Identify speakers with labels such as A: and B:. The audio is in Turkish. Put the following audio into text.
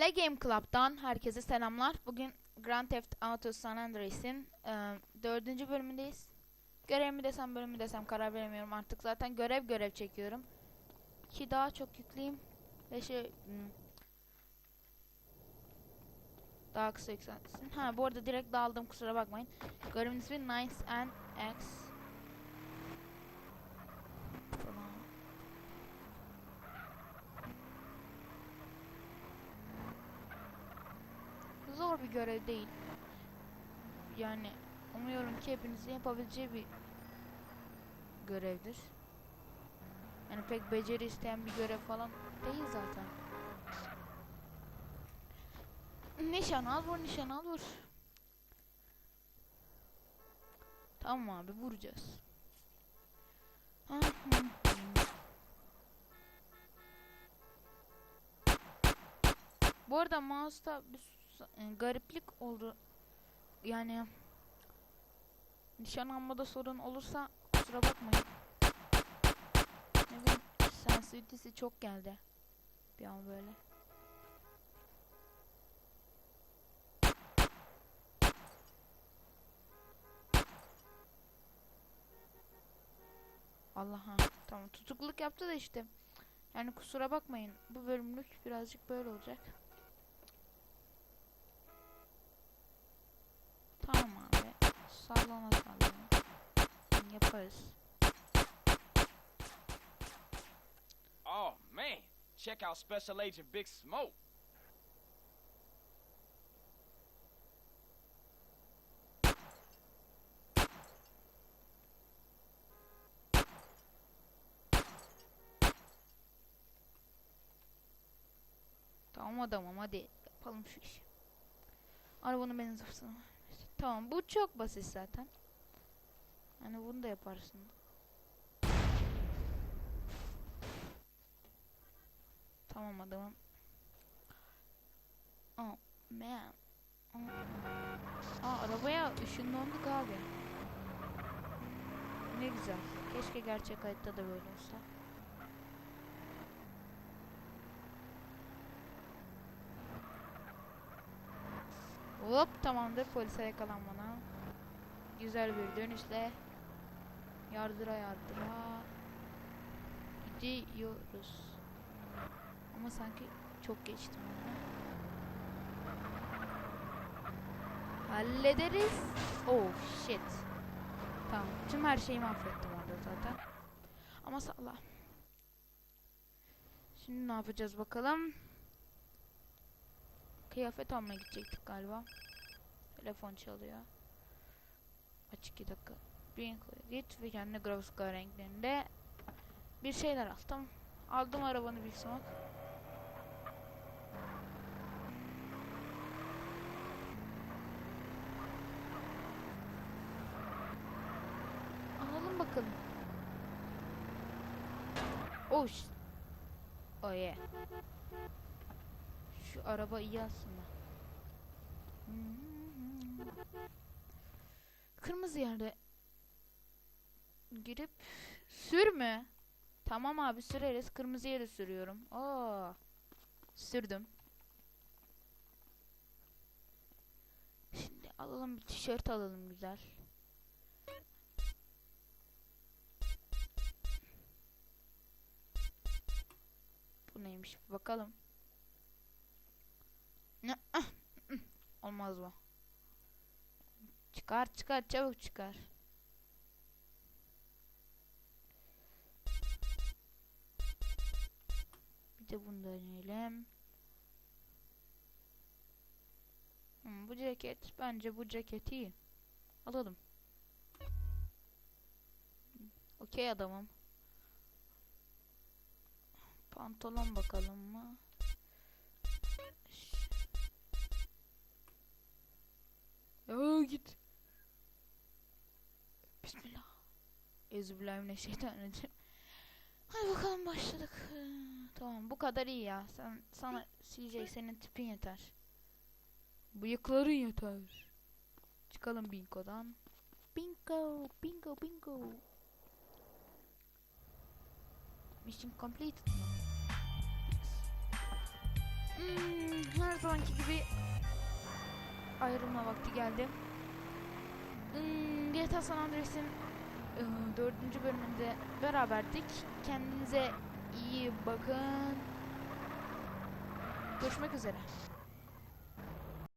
A: Le Game Club'dan herkese selamlar. Bugün Grand Theft Auto San Andreas'in e, dördüncü bölümündeyiz. Görev mi desem bölüm mü desem karar veremiyorum artık. Zaten görev görev çekiyorum. Ki daha çok yükleyeyim. Ve şey... hmm, Daha kısa yükselsin. Ha bu arada direkt daldım kusura bakmayın. Görevin ismi Nice and X. Falan. Zor bir görev değil. Yani umuyorum ki hepinizin yapabileceği bir görevdir. Yani pek beceri isteyen bir görev falan değil zaten. Nişan al vur, nişan al vur. Tamam abi vuracağız. Bu arada mouse'da bir gariplik oldu. Yani nişan almada sorun olursa kusura bakmayın. Ne bileyim sensitivity'si çok geldi. Bir an böyle. Allah'a tamam tutukluk yaptı da işte. Yani kusura bakmayın. Bu bölümlük birazcık böyle olacak. Tamam abi. Sallana sallana. Yaparız.
B: Oh man, check out Special Agent Big Smoke.
A: Tamam adamım hadi yapalım şu işi. Arabanın benzin fırsatı. Tamam bu çok basit zaten. Hani bunu da yaparsın. Tamam adamım. Oh man. Oh. Aa arabaya ışınlandık abi. Ne güzel. Keşke gerçek hayatta da böyle olsa. Hop tamamdır polise yakalanmana. Güzel bir dönüşle yardıra yardıra gidiyoruz. Ama sanki çok geçtim. Hallederiz. Oh shit. Tamam. Tüm her şeyi mahvettim orada zaten. Ama sağla. Şimdi ne yapacağız bakalım. Kıyafet almaya gidecektik galiba. Telefon çalıyor. Aç iki dakika. Brinkley'e git ve kendine Gravska renklerinde bir şeyler al. Tamam. Aldım arabanı bir smoke. Alalım bakalım. Oh. Oh yeah. Şu araba iyi aslında. Kırmızı yerde girip sürme. Tamam abi süreriz. Kırmızı yere sürüyorum. Aa. Sürdüm. Şimdi alalım bir tişört alalım güzel. Bu neymiş bakalım. Ne? Ah, ı, Olmaz bu. Çıkar çıkar çabuk çıkar. Bir de bunu deneyelim. Hmm, bu ceket bence bu ceket iyi. Alalım. Okey adamım. Pantolon bakalım mı? Ya git. Bismillah. Euzubillahimineşşeytanirracim. Hadi bakalım başladık. Tamam bu kadar iyi ya. Sen sana CJ senin tipin yeter. Bıyıkların yeter. Çıkalım Binko'dan. Bingo, bingo, bingo. Mission completed? Hmm, her zamanki gibi ayrılma vakti geldi. Hmm, GTA San Andreas'in ıı, dördüncü bölümünde beraberdik. Kendinize iyi bakın. Görüşmek üzere.